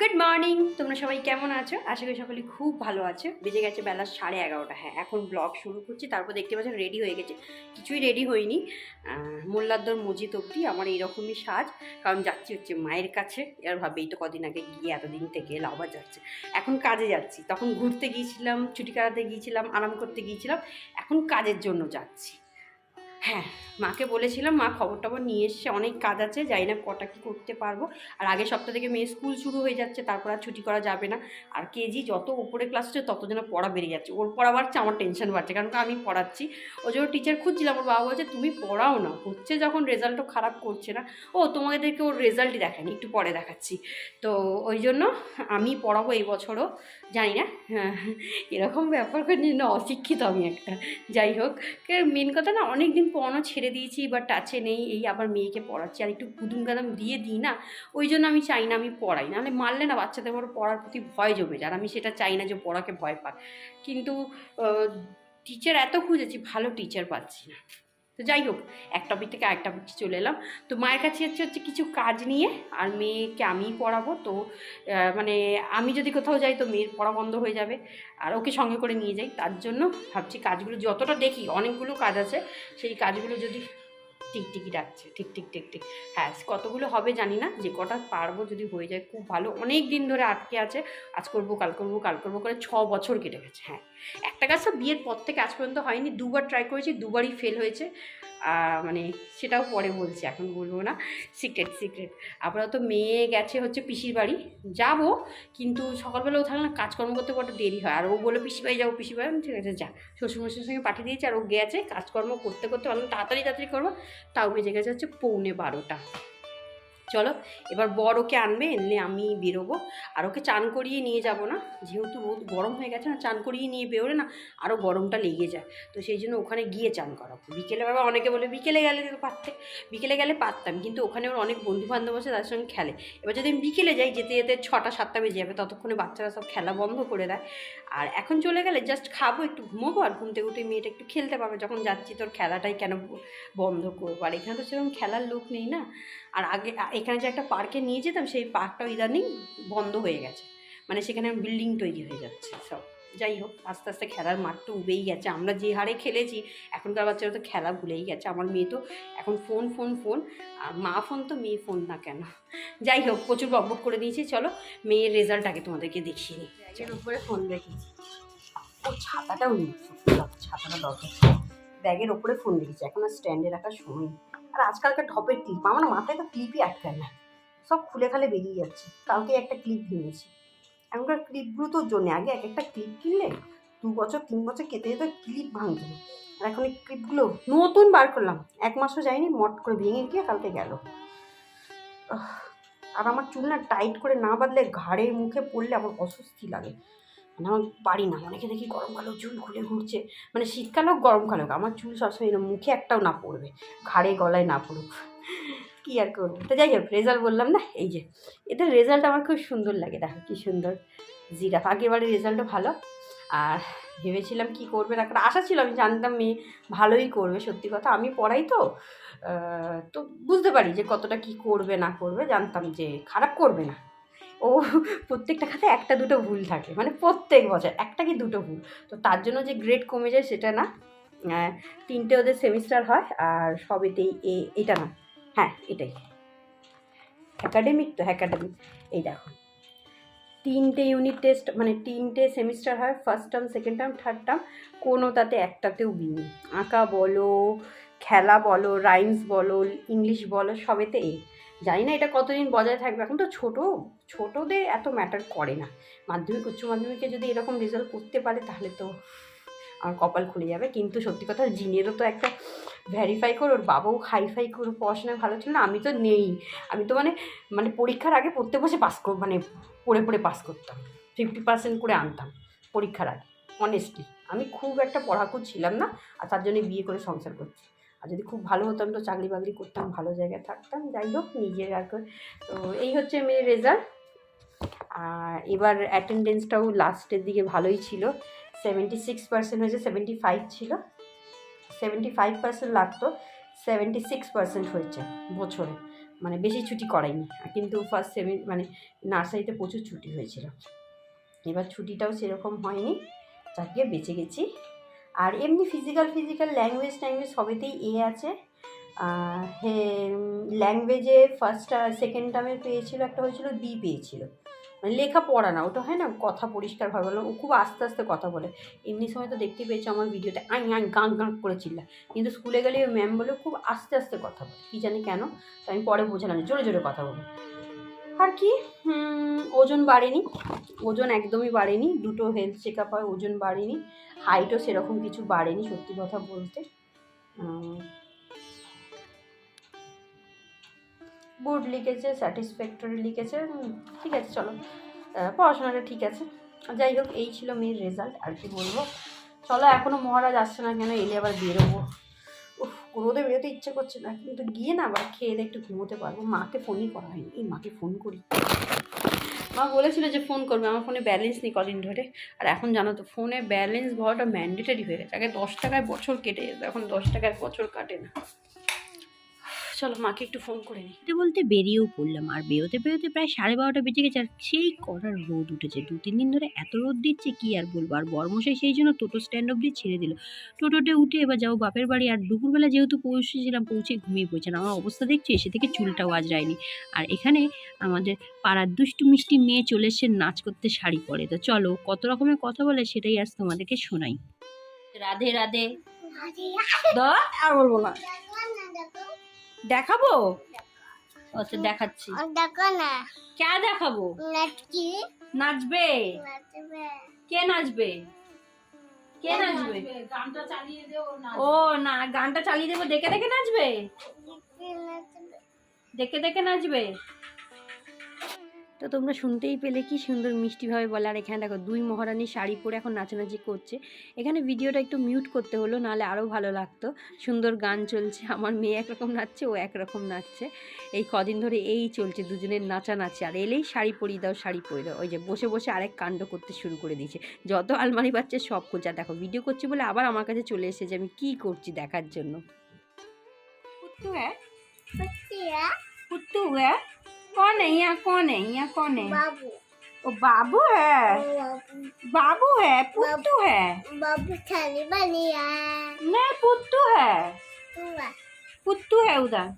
Good morning তোমরা সবাই কেমন আছো? আশা করি সকলে খুব ভালো আছো। বেজে গেছে বেলা সাড়ে এগারোটা। হ্যাঁ এখন ব্লগ শুরু করছি, তারপর দেখতে পাচ্ছ রেডি হয়ে গেছে। কিছুই রেডি হয়নি। মোল্লাদ্দর মসজিদ অবধি আমার এইরকমই সাজ। কারণ যাচ্ছি হচ্ছে মায়ের কাছে। এবার ভাবেই তো কদিন আগে গিয়ে এতদিন থেকে এলো যাচ্ছে। এখন কাজে যাচ্ছি। তখন ঘুরতে গিয়েছিলাম, ছুটি কাটাতে গিয়েছিলাম, আরাম করতে গিয়েছিলাম। এখন কাজের জন্য যাচ্ছি। হ্যাঁ মাকে বলেছিলাম মা খবর টবর নিয়ে এসছে অনেক কাজ আছে জানি না কটা কি করতে পারব। আর আগের সপ্তাহ থেকে মেয়ে স্কুল শুরু হয়ে যাচ্ছে তারপর আর ছুটি করা যাবে না। আর কেজি যত উপরে ক্লাস হচ্ছে তত যেন পড়া বেড়ে যাচ্ছে। ওর পড়া বাড়ছে আমার টেনশন বাড়ছে কারণ আমি পড়াচ্ছি। ওই জন্য টিচার খুঁজছিলাম ওর বাবা বলছে তুমি পড়াও না হচ্ছে যখন রেজাল্টও খারাপ করছে না। ও তোমাদেরকে ওর রেজাল্টই দেখায়নি একটু পরে দেখাচ্ছি। তো ওই জন্য আমি পড়াবো এই বছরও জানি না হ্যাঁ, এরকম ব্যাপার করে অশিক্ষিত আমি একটা। যাই হোক মেন কথা না অনেক দিন পড়ানো ছেড়ে দিয়েছি বা টাচে নেই, এই আবার মেয়েকে পড়াচ্ছি, আর একটু কুদুম কাদাম দিয়ে দিই না, ওই জন্য আমি চাই না আমি পড়াই না নাহলে মারলে না বাচ্চাদের বড় পড়ার প্রতি ভয় জমে যায়, আর আমি সেটা চাই না যে পড়াকে ভয় পাক। কিন্তু টিচার এত খুঁজেছি, ভালো টিচার পাচ্ছি না। তো যাই হোক, এক টপিক থেকে আরেক টপিক চলে এলাম। তো মায়ের কাছে হচ্ছে হচ্ছে কিছু কাজ নিয়ে আর মেয়েকে আমি পড়াবো। তো মানে আমি যদি কোথাও যাই তো মেয়ের পড়া বন্ধ হয়ে যাবে আর ওকে সঙ্গে করে নিয়ে যাই। তার জন্য ভাবছি কাজগুলো, যতটা দেখি অনেকগুলো কাজ আছে, সেই কাজগুলো যদি টিকটিকি ডাকছে ঠিক ঠিক ঠিক ঠিক হ্যাঁ কতগুলো হবে জানি না, যে কটা পারব যদি হয়ে যায়, খুব ভালো। অনেক দিন ধরে আটকে আছে, আজ করব, কাল করব কাল করব করে ছ বছর কেটে গেছে হ্যাঁ। একটা কাজ তো বিয়ের পর থেকে আজ পর্যন্ত হয়নি, দুবার ট্রাই করেছি, দুবারই ফেল হয়েছে। মানে সেটাও পরে বলছি, এখন বলব না। সিক্রেট সিক্রেট আপনারা তো মেয়ে গেছে হচ্ছে পিসির বাড়ি। যাব, কিন্তু সকালবেলা ও থাকলে না কাজকর্ম করতে বড্ড দেরি হয়। আর ও বলে পিসি বাড়ি যাব, পিসি বাড়ি ঠিক আছে, যা। শ্বশুরমশাইয়ের সঙ্গে পাঠিয়ে দিয়েছে, আর ও গেছে। কাজকর্ম করতে করতে ভালো তাড়াতাড়ি তাড়াতাড়ি করব। তাও বেজে গেছে হচ্ছে পৌনে বারোটা। চলো, এবার বর ওকে আনবে এনলে আমি বেরোবো। আর ওকে চান করিয়ে নিয়ে যাব না, যেহেতু রোদ গরম হয়ে গেছে না, চান করিয়ে নিয়ে বেরোলে না আরও গরমটা লেগে যায়। তো সেই জন্য ওখানে গিয়ে চান করাবো। বিকেলে বাবা অনেকে বলে, বিকেলে গেলে পারতে বিকেলে গেলে পারতাম, কিন্তু ওখানে ওর অনেক বন্ধু বান্ধব আছে, তাদের সঙ্গে খেলে। এবার যদি আমি বিকেলে যাই, যেতে যেতে ছটা, সাতটা বেজে যাবে, ততক্ষণে বাচ্চারা সব খেলা বন্ধ করে দেয়। আর এখন চলে গেলে জাস্ট খাব, একটু ঘুমোবো, আর ঘুম থেকে উঠে মেয়েটা একটু খেলতে পারবে। যখন যাচ্ছি তোর খেলাটাই কেন বন্ধ করব? আর এখানে তো সেরকম খেলার লোক নেই না। আর আগে এখানে যে একটা পার্কে নিয়ে যেতাম সেই পার্কটাও ইদানিং বন্ধ হয়ে গেছে। মানে সেখানে বিল্ডিং তৈরি হয়ে যাচ্ছে সব। যাই হোক আস্তে আস্তে খেলার মাঠটা উবেই গেছে। আমরা যে হারে খেলেছি এখনকার বাচ্চারা তো খেলা ভুলেই গেছে। আমার মেয়ে তো এখন ফোন ফোন ফোন আর মা ফোন তো মেয়ে ফোন না কেন? যাই হোক প্রচুর বকবক করে দিয়েছি। চলো মেয়ের রেজাল্ট আগে তোমাদেরকে দেখিয়ে নিই উপরে ফোন রেখেছি। ও ছাতাটাও নেই। ছাতাটা দরকার ব্যাগের ওপরে ফোন রেখেছি। এখন আর স্ট্যান্ডে রাখার সময় নেই। আর আজকালকার ঢপের ক্লিপ আমার মাথায় তো ক্লিপই আটকায় না। সব খুলে খালে বেরিয়ে যাচ্ছে। কালকে একটা ক্লিপ ভেঙেছি। এখনকার ক্লিপগুলো তো জন্য আগে এক একটা ক্লিপ কিনলে দু বছর, তিন বছর কেটে যেত ক্লিপ ভাঙতো। আর এখন এই ক্লিপগুলো নতুন বার করলাম। এক মাসও যায়নি, মট করে ভেঙে গিয়ে কালকে গেল। আর আমার চুল না টাইট করে না বাঁধলে ঘাড়ের মুখে পড়লে আমার অস্বস্তি লাগে। মানে আমার পারি না। অনেকে দেখি গরমকালেও চুল খুলে ঘুরছে। মানে শীতকাল হোক গরমকাল হোক আমার চুল সবসময় এরম, মুখে একটাও না পড়বে। ঘাড়ে, গলায় না পড়ুক। কী আর করব? তো যাই হোক রেজাল্ট বললাম না? এই যে, এদের রেজাল্ট আমার খুব সুন্দর লাগে। দেখো কী সুন্দর। জিরাফ আগেরবারের রেজাল্টও ভালো। আর ভেবেছিলাম কি করবে না? কারণ আশা ছিল, আমি জানতাম মেয়ে ভালোই করবে, সত্যি কথা। আমি পড়াই তো। তো বুঝতে পারি যে কতটা কি করবে, না করবে। জানতাম যে খারাপ করবে না। ও প্রত্যেকটা খাতে একটা দুটো ভুল থাকে মানে প্রত্যেক বছর একটা কি দুটো ভুল। তো তার জন্য যে গ্রেড কমে যায় সেটা না তিনটে ওদের সেমিস্টার হয় আর সবেতেই এ, এটা না। হ্যাঁ এটাই। অ্যাকাডেমিক তো অ্যাকাডেমিক এই দেখো। তিনটে ইউনিট টেস্ট মানে তিনটে সেমিস্টার হয় first term second term third term কোনো তাতে একটাতেও বি আঁকা বলো, খেলা বলো রাইমস বলো ইংলিশ বলো, সবেতে এ জানি না এটা কতদিন বজায় থাকবে। এখন তো ছোটো, ছোটোদের এত ম্যাটার করে না। মাধ্যমিক, উচ্চ মাধ্যমিকে যদি এরকম রেজাল্ট করতে পারে, তাহলে তো আমার কপাল খুলে যাবে। কিন্তু সত্যি কথা জিনেরও তো একটা ভ্যারিফাই করে, ওর বাবাও হাইফাই করে পড়াশোনায় ভালো ছিল না, আমি তো নেই। আমি তো মানে মানে পরীক্ষার আগে পড়তে বসে পাস কর মানে পড়ে পড়ে পাস করতাম। ফিফটি পার্সেন্ট করে আনতাম পরীক্ষার আগে অনেস্টলি আমি খুব একটা পড়াকু ছিলাম না, আর তার জন্য বিয়ে করে সংসার করছি। আর যদি খুব ভালো হতাম তো চাকরি বাকরি করতাম, ভালো জায়গায় থাকতাম, যাই হোক নিজের আর তো এই হচ্ছে মেয়ের রেজাল্ট আর এবার অ্যাটেন্ডেন্সটাও লাস্টের দিকে ভালোই ছিল। সেভেন্টি সিক্স পার্সেন্ট হয়েছে সেভেন্টি ফাইভ ছিল। সেভেন্টি ফাইভ পার্সেন্ট লাগতো সেভেন্টি সিক্স পার্সেন্ট হয়েছে বছরে। মানে বেশি ছুটি করাইনি। কিন্তু ফার্স্ট সেভেন মানে নার্সারিতে প্রচুর ছুটি হয়েছিল। এবার ছুটিটাও সেরকম হয়নি। যাকে বেঁচে গেছি। আর এমনি ফিজিক্যাল ফিজিক্যাল ল্যাঙ্গুয়েজ ট্যাঙ্গুয়েজ সবেতেই এ আছে। হে ল্যাঙ্গুয়েজে ফার্স্ট সেকেন্ড টার্মে পেয়েছিল, একটা হয়েছিল বি পেয়েছিল। মানে লেখা পড়া না, ওটা হয় না, কথা পরিষ্কারভাবে বললাম ও খুব আস্তে আস্তে কথা বলে। এমনি সময় তো দেখতে পেয়েছ আমার ভিডিওতে, আই আই, গাঁ গাঁ করে চিল্লা কিন্তু স্কুলে গেলে ম্যাম বলে খুব আস্তে আস্তে কথা বলে, কী জানি কেন, তো আমি পরে বোঝালাম জোরে জোরে কথা বলে। আর কি? ওজন বাড়েনি। ওজন একদমই বাড়েনি। দুটো হেলথ চেক আপ হয়, ওজন বাড়েনি। হাইটও সেরকম কিছু বাড়েনি, সত্যি কথা বলতে। গুড লিখেছে স্যাটিসফ্যাক্টরি লিখেছে। ঠিক আছে, চলো। পড়াশোনাটা ঠিক আছে। যাই হোক, এই ছিল মেয়ের রেজাল্ট আর কি বলব? চলো এখনও মহারাজ আসছে না কেন? এলে আবার বেরোবো। রোদে বেরোতে ইচ্ছে করছে না, কিন্তু গিয়ে না আবার খেয়ে দিয়ে একটু ঘুমোতে পারব। মাকে ফোনই করা হয়নি। এই মাকে ফোন করি। মা বলেছিল যে ফোন করবে, আমার ফোনে ব্যালেন্স নেই কদিন ধরে। আর এখন জানো তো ফোনে ব্যালেন্স ভরাটা ম্যান্ডেটারি হয়ে গেছে। আগে দশ টাকায় বছর কেটে যেত, এখন দশ টাকায় বছর কাটে না। চলো মাকে একটু ফোন করে নিই বলতে বলতে বেরিয়েও পড়লাম আর বেরোতে বেরোতে প্রায় সাড়ে বারোটা বেজে গেছে আর সেই কড়ার রোদ উঠেছে দু তিন দিন ধরে এত রোদ দিচ্ছে কি আর বলব আর বর্মশাই সেই জন্য টোটো স্ট্যান্ড অব্দি ছেড়ে দিল টোটোতে উঠে এবার যাব বাপের বাড়ি আর দুপুরবেলা যেহেতু পৌঁছেছিলাম পৌঁছে ঘুমিয়ে পড়েছেন আমার অবস্থা দেখছি এসে থেকে চুলটাও আজরায়নি আর এখানে আমাদের পাড়ার দুষ্টু মিষ্টি মেয়ে চলে এসে নাচ করতে শাড়ি পরে তো চলো কত রকমের কথা বলে সেটাই আজ তোমাদেরকে শোনাই রাধে রাধে দ আর বলব না দেখাবো? আচ্ছা দেখাচ্ছি। দেখো না। কে দেখাবো? নাচকি। নাচবে? নাচবে। কে নাচবে? কে নাচবে? ও না গানটা চালিয়ে দেবো। দেখে দেখে নাচবে। দেখে দেখে নাচবে? তো তোমরা শুনতেই পেলে কি সুন্দর মিষ্টিভাবে বলে। আর এখানে দেখো দুই মহারানী শাড়ি পরে এখন নাচানাচি করছে। এখানে ভিডিওটা একটু মিউট করতে হলো নাহলে আরও ভালো লাগতো। সুন্দর গান চলছে আমার মেয়ে একরকম নাচছে ও একরকম নাচছে। এই কদিন ধরে এই চলছে দুজনের নাচানাচি। আর এলেই শাড়ি পরিয়ে দাও শাড়ি পরিয়ে দাও। ওই যে বসে বসে আরেক কাণ্ড করতে শুরু করে দিয়েছে। যত আলমারি পাচ্ছে সব খুলছে আর দেখো ভিডিও করছি বলে আবার আমার কাছে চলে এসেছে যে আমি কী করছি দেখার জন্য। হ্যাঁ? হ্যাঁ? হ্যাঁ? कौन है यहाँ? कौन है? यहाँ कौन है? बाबू। ओ बाबू है? बाबू। है? पुत्तू है? बाबू थाली है। नहीं पुत्तू है। पुत्तू है। उधर।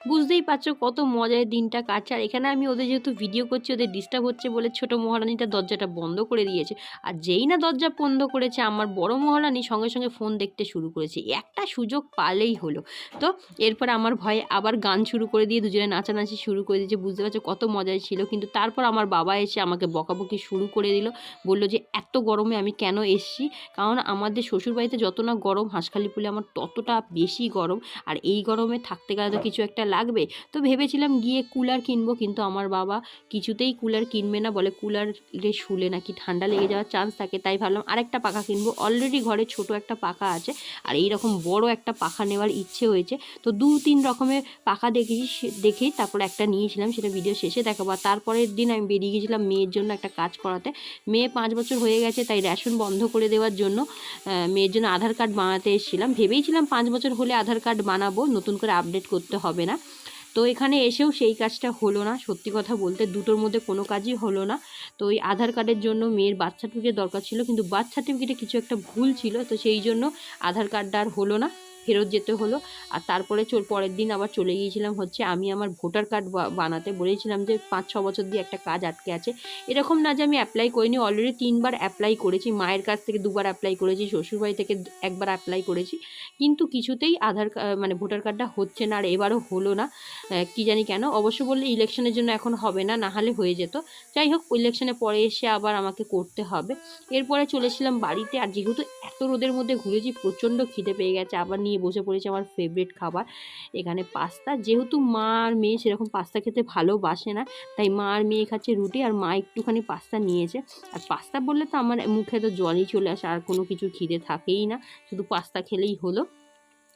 বুঝতেই পারছ কত মজায় দিনটা কাটছে। আর এখানে আমি ওদের যেহেতু ভিডিও করছি, ওদের ডিস্টার্ব হচ্ছে বলে ছোট মহারানীটা দরজাটা বন্ধ করে দিয়েছে। আর যেই না দরজা বন্ধ করেছে, আমার বড় মহারানী সঙ্গে সঙ্গে ফোন দেখতে শুরু করেছে। একটা সুযোগ পালেই হলো। তো এরপর আমার ভয়ে আবার গান শুরু করে দিয়ে দুজনে নাচানাচি শুরু করে দিয়েছে। বুঝতে পারছ কত মজায় ছিল। কিন্তু তারপর আমার বাবা এসে আমাকে বকাবকি শুরু করে দিল। বলল যে, এত গরমে আমি কেন এসছি? কারণ আমাদের শ্বশুরবাড়িতে যত না গরম, হাঁসখালি পুলে আমার ততটা বেশি গরম। আর এই গরমে থাকতে গেলে তো কিছু একটা লাগবে। তো ভেবেছিলাম গিয়ে কুলার কিনবো কিন্তু আমার বাবা কিছুতেই কুলার কিনবে না, বলে কুলারে শুলে নাকি ঠান্ডা লেগে যাওয়ার চান্স থাকে, তাই ভাবলাম আরেকটা পাখা কিনবো। অলরেডি ঘরে ছোট একটা পাখা আছে আর এই রকম বড় একটা পাখা নেওয়ার ইচ্ছে হয়েছে। তো দু তিন রকমের পাখা দেখেছি দেখেই তারপর একটা নিয়েছিলাম, সেটা ভিডিও শেষে দেখাবো। তারপরের দিন আমি বেরিয়ে গেছিলাম মেয়ের জন্য একটা কাজ করাতে। মেয়ে পাঁচ বছর হয়ে গেছে তাই রেশন বন্ধ করে দেওয়ার জন্য মেয়ের জন্য আধার কার্ড বানাতে এসেছিলাম। ভেবেইছিলাম পাঁচ বছর হলে আধার কার্ড বানাবো, নতুন করে আপডেট করতে হবে না। তো এখানে এসেও সেই কাজটা হলো না। সত্যি কথা বলতে দুটোর মধ্যে কোনো কাজই হলো না। তো ওই আধার কার্ডের জন্য মেয়ের বার্থ সার্টিফিকেট দরকার ছিল, কিন্তু বার্থ সার্টিফিকেটে কিছু একটা ভুল ছিল, তো সেই জন্য আধার কার্ডটা আর হলো না। ফেরত যেতে হলো। আর তারপরে চল, পরের দিন আবার চলে গিয়েছিলাম হচ্ছে, আমি আমার ভোটার কার্ড বানাতে বলেছিলাম যে, পাঁচ, ছ বছর দিয়ে একটা কাজ আটকে আছে। এরকম না যে আমি অ্যাপ্লাই করিনি অলরেডি তিনবার অ্যাপ্লাই করেছি। মায়ের কাছ থেকে দুবার অ্যাপ্লাই করেছি, শ্বশুরবাড়ি থেকে একবার অ্যাপ্লাই করেছি। কিন্তু কিছুতেই আধার মানে ভোটার কার্ডটা হচ্ছে না, আর এবারও হলো না। কি জানি কেন? অবশ্য বললে ইলেকশনের জন্য এখন হবে না না হলে হয়ে যেত। যাই হোক ইলেকশনে পরে এসে আবার আমাকে করতে হবে। এরপরে চলেছিলাম বাড়িতে, আর যেহেতু এত রোদের মধ্যে ঘুরেছি, প্রচণ্ড খিদে পেয়ে গেছে। আবার নিয়ে বসে পড়েছে আমার ফেভারিট খাবার। এখানে পাস্তা। যেহেতু মা আর মেয়ে সেরকম পাস্তা খেতে ভালোবাসে না, তাই মা আর মেয়ে খাচ্ছে রুটি আর মা একটুখানি পাস্তা নিয়েছে। আর পাস্তা বললে তো আমার মুখে তো জলই চলে আসে, আর কোনো কিছু খিদে থাকেই না। শুধু পাস্তা খেলেই হলো।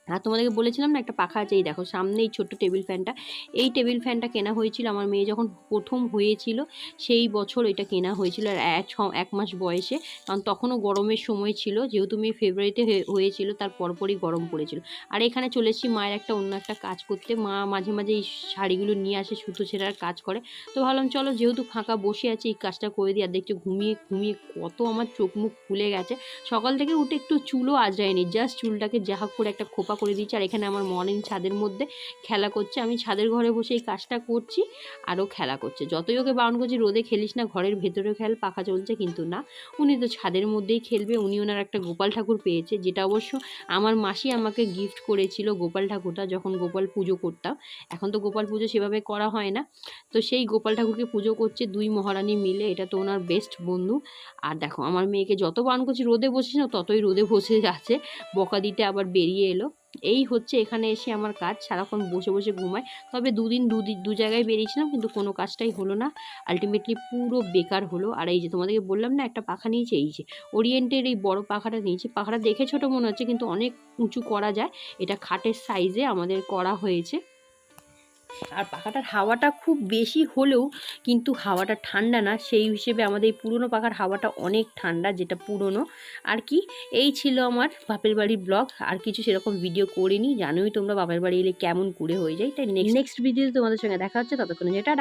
আর তোমাদেরকে বলেছিলাম না, একটা পাখা আছে, এই দেখো, সামনে এই ছোট্ট টেবিল ফ্যানটা। এই টেবিল ফ্যানটা কেনা হয়েছিল, আমার মেয়ে যখন প্রথম হয়েছিল, সেই বছর এটা কেনা হয়েছিল, আর ছ- এক মাস বয়সে। কারণ তখনও গরমের সময় ছিল, যেহেতু মেয়ে ফেব্রুয়ারিতে হয়ে- হয়েছিল, তার পরপরই গরম পড়েছিল। আর এখানে চলে এসেছি, মায়ের একটা অন্য একটা কাজ করতে। মা মাঝে মাঝে এই শাড়িগুলো নিয়ে আসে, সুতো ছেঁড়ার কাজ করে। তো ভাবলাম, চলো, যেহেতু ফাঁকা বসে আছে, এই কাজটা করে দিই। আর দেখছ, ঘুমিয়ে ঘুমিয়ে কত আমার চোখ মুখ ফুলে গেছে। সকাল থেকে উঠে একটু চুলও আজরায়নি জাস্ট চুলটাকে যাহা করে একটা খোপা করে দিচ্ছি। আর এখানে আমার মর্নিং ছাদের মধ্যে খেলা করছে। আমি ছাদের ঘরে বসে এই কাজটা করছি আরও খেলা করছে। যতই ওকে বারণ করছি, রোদে খেলিস না, ঘরের ভেতরে খেল, পাখা চলছে কিন্তু না। উনি তো ছাদের মধ্যেই খেলবে, উনি ওনার একটা গোপাল ঠাকুর পেয়েছে, যেটা অবশ্য আমার মাসি আমাকে গিফট করেছিল গোপাল ঠাকুরটা যখন গোপাল পুজো করতাম। এখন তো গোপাল পুজো সেভাবে করা হয় না। তো সেই গোপাল ঠাকুরকে পুজো করছে দুই মহারানী মিলে। এটা তো ওনার বেস্ট বন্ধু। আর দেখো, আমার মেয়েকে যত বারণ করছি, রোদে বসিস না, ততই রোদে বসে যাচ্ছে বকা দিতে আবার বেরিয়ে এলো। এই হচ্ছে এখানে এসে আমার কাজ। সারাক্ষণ বসে বসে ঘুমায় তবে দুদিন দু দি- দু জায়গায় বেরিয়েছিলাম কিন্তু কোনো কাজটাই হলো না। আলটিমেটলি পুরো বেকার হলো। আর এই যে তোমাদেরকে বললাম না, একটা পাখা নিয়েছে, এই যে ওরিয়েন্টের এই বড় পাখাটা নিয়েছে। পাখাটা দেখে ছোটো মনে হচ্ছে কিন্তু অনেক উঁচু করা যায়। এটা খাটের সাইজে আমাদের করা হয়েছে। আর পাখাটার হাওয়াটা খুব বেশি হলেও কিন্তু হাওয়াটা ঠান্ডা না। সেই হিসেবে আমাদের এই পুরনো পাখার হাওয়াটা অনেক ঠান্ডা, যেটা পুরনো। আর কি, এই ছিল আমার বাপের বাড়ির ব্লগ। আর কিছু সেরকম ভিডিও করিনি। জানোই তোমরা বাপের বাড়ি এলে কেমন করে হয়ে যায়। তাই নেক্সট ভিডিও তোমাদের সঙ্গে দেখা হচ্ছে। ততক্ষণ যেটা